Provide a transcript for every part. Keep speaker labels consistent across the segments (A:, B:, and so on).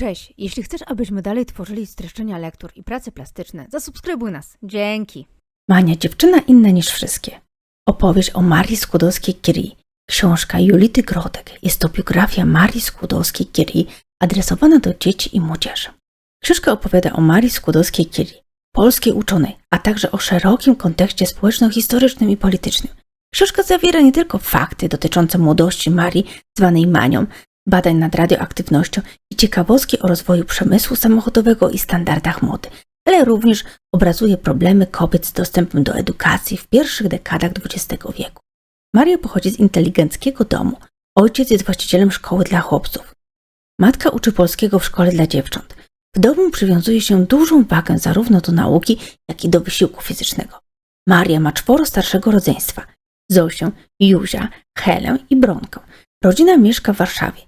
A: Cześć, jeśli chcesz, abyśmy dalej tworzyli streszczenia lektur i prace plastyczne, zasubskrybuj nas. Dzięki.
B: Mania dziewczyna inna niż wszystkie. Opowieść o Marii Skłodowskiej-Curie. Książka Julity Grodek. Jest to biografia Marii Skłodowskiej-Curie adresowana do dzieci i młodzieży. Książka opowiada o Marii Skłodowskiej-Curie, polskiej uczonej, a także o szerokim kontekście społeczno-historycznym i politycznym. Książka zawiera nie tylko fakty dotyczące młodości Marii, zwanej Manią, badań nad radioaktywnością i ciekawostki o rozwoju przemysłu samochodowego i standardach mody, ale również obrazuje problemy kobiet z dostępem do edukacji w pierwszych dekadach XX wieku. Maria pochodzi z inteligenckiego domu. Ojciec jest właścicielem szkoły dla chłopców. Matka uczy polskiego w szkole dla dziewcząt. W domu przywiązuje się dużą wagę zarówno do nauki, jak i do wysiłku fizycznego. Maria ma czworo starszego rodzeństwa. Zosię, Juzia, Helę i Bronkę. Rodzina mieszka w Warszawie.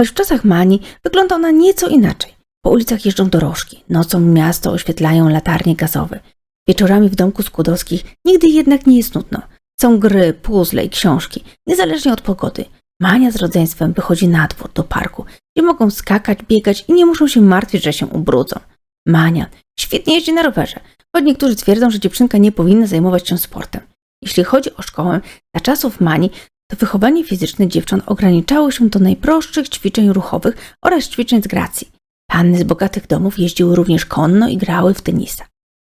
B: Choć w czasach Mani wygląda ona nieco inaczej. Po ulicach jeżdżą dorożki, nocą miasto oświetlają latarnie gazowe. Wieczorami w domku Skłodowskich nigdy jednak nie jest nudno. Są gry, puzzle i książki, niezależnie od pogody. Mania z rodzeństwem wychodzi na dwór do parku, gdzie mogą skakać, biegać i nie muszą się martwić, że się ubrudzą. Mania świetnie jeździ na rowerze, choć niektórzy twierdzą, że dziewczynka nie powinna zajmować się sportem. Jeśli chodzi o szkołę, za czasów Mani to wychowanie fizyczne dziewcząt ograniczało się do najprostszych ćwiczeń ruchowych oraz ćwiczeń z gracji. Panny z bogatych domów jeździły również konno i grały w tenisa.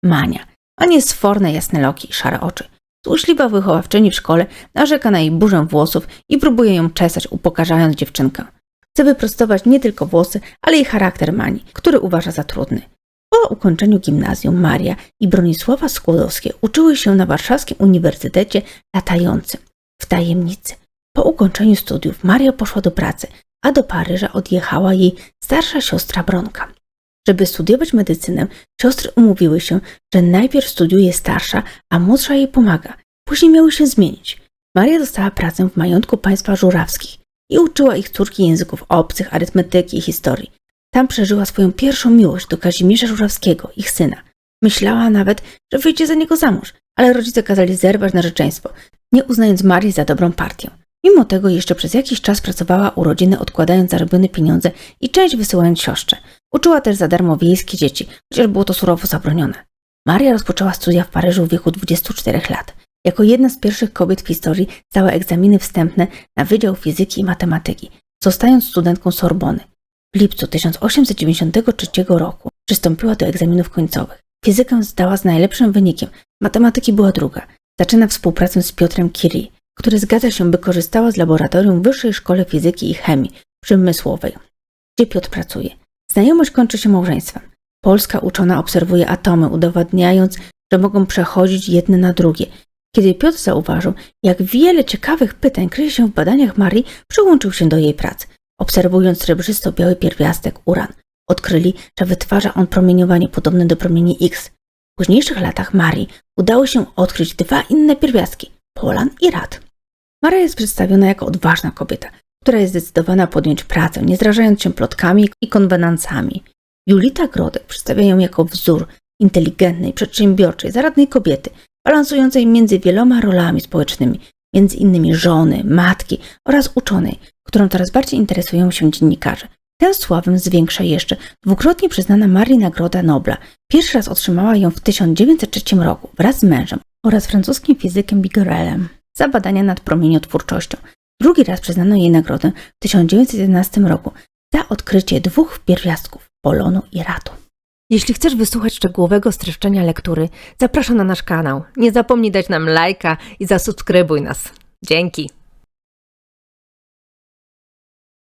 B: Mania, a nie sforne jasne loki i szare oczy. Złośliwa wychowawczyni w szkole narzeka na jej burzę włosów i próbuje ją czesać, upokarzając dziewczynkę. Chce wyprostować nie tylko włosy, ale i charakter Mani, który uważa za trudny. Po ukończeniu gimnazjum Maria i Bronisława Skłodowskie uczyły się na Warszawskim Uniwersytecie Latającym w tajemnicy. Po ukończeniu studiów Maria poszła do pracy, a do Paryża odjechała jej starsza siostra Bronka. Żeby studiować medycynę, siostry umówiły się, że najpierw studiuje starsza, a młodsza jej pomaga. Później miały się zmienić. Maria dostała pracę w majątku państwa żurawskich i uczyła ich córki języków obcych, arytmetyki i historii. Tam przeżyła swoją pierwszą miłość do Kazimierza Żurawskiego, ich syna. Myślała nawet, że wyjdzie za niego za mąż, ale rodzice kazali zerwać narzeczeństwo, nie uznając Marii za dobrą partię. Mimo tego jeszcze przez jakiś czas pracowała u rodziny, odkładając zarobione pieniądze i część wysyłając siostrze. Uczyła też za darmo wiejskie dzieci, chociaż było to surowo zabronione. Maria rozpoczęła studia w Paryżu w wieku 24 lat. Jako jedna z pierwszych kobiet w historii zdała egzaminy wstępne na Wydział Fizyki i Matematyki, zostając studentką Sorbony. W lipcu 1893 roku przystąpiła do egzaminów końcowych. Fizykę zdała z najlepszym wynikiem, matematyki była druga. Zaczyna współpracę z Piotrem Curie, który zgadza się, by korzystała z laboratorium Wyższej Szkole Fizyki i Chemii Przemysłowej, gdzie Piotr pracuje. Znajomość kończy się małżeństwem. Polska uczona obserwuje atomy, udowadniając, że mogą przechodzić jedne na drugie. Kiedy Piotr zauważył, jak wiele ciekawych pytań kryje się w badaniach Marii, przyłączył się do jej prac. Obserwując srebrzysto-biały pierwiastek uran, odkryli, że wytwarza on promieniowanie podobne do promieni X. Późniejszych latach Marii udało się odkryć dwa inne pierwiastki Polan i Rad. Maria jest przedstawiona jako odważna kobieta, która jest zdecydowana podjąć pracę, nie zrażając się plotkami i konwenancami. Julita Grodek przedstawia ją jako wzór inteligentnej, przedsiębiorczej, zaradnej kobiety, balansującej między wieloma rolami społecznymi, między innymi żony, matki oraz uczonej, którą coraz bardziej interesują się dziennikarze. Tę sławę zwiększa jeszcze dwukrotnie przyznana Marii Nagroda Nobla. Pierwszy raz otrzymała ją w 1903 roku wraz z mężem oraz francuskim fizykiem Bigerelem za badania nad promieniotwórczością. Drugi raz przyznano jej nagrodę w 1911 roku za odkrycie dwóch pierwiastków polonu i radu.
A: Jeśli chcesz wysłuchać szczegółowego streszczenia lektury, zapraszam na nasz kanał. Nie zapomnij dać nam lajka i zasubskrybuj nas. Dzięki.